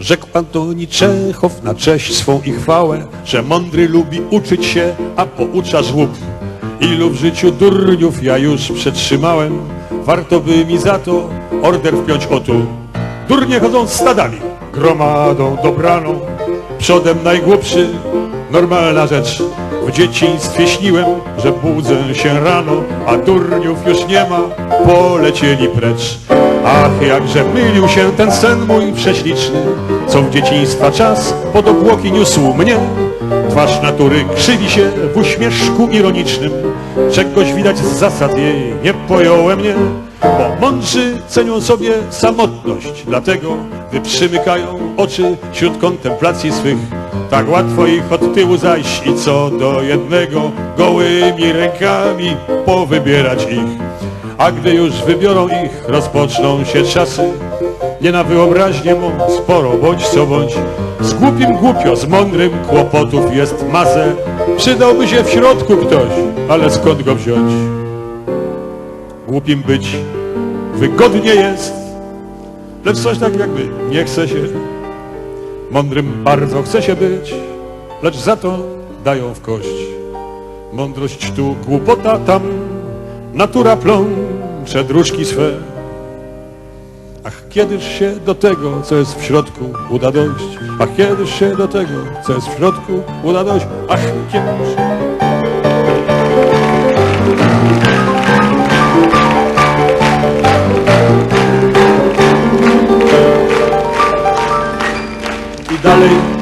Rzekł Antoni Czechow na cześć swą i chwałę, że mądry lubi uczyć się, a poucza żłób. Ilu w życiu durniów ja już przetrzymałem, warto by mi za to order wpiąć o tu. Durnie chodzą stadami, gromadą dobraną, przodem najgłupszy, normalna rzecz. Dzieciństwie śniłem, że budzę się rano, a durniów już nie ma, polecieli precz. Ach, jakże mylił się ten sen mój prześliczny, co w dzieciństwa czas pod obłoki niósł mnie. Twarz natury krzywi się w uśmieszku ironicznym, czegoś widać z zasad jej nie pojąłem mnie. Bo mądrzy cenią sobie samotność, dlatego wyprzymykają oczy wśród kontemplacji swych. Tak łatwo ich od tyłu zajść i co do jednego gołymi rękami powybierać ich. A gdy już wybiorą ich, rozpoczną się czasy. Nie na wyobraźnię mą sporo, bądź co bądź. Z głupim głupio, z mądrym kłopotów jest masę. Przydałby się w środku ktoś, ale skąd go wziąć? Głupim być wygodnie jest, lecz coś tak jakby nie chce się. Mądrym bardzo chce się być, lecz za to dają w kość. Mądrość tu, głupota tam, natura plącze dróżki swe. Ach, kiedyż się do tego, co jest w środku, uda dojść? Ach, kiedyż się do tego, co jest w środku, uda dojść? Ach, kiedyż się da lei.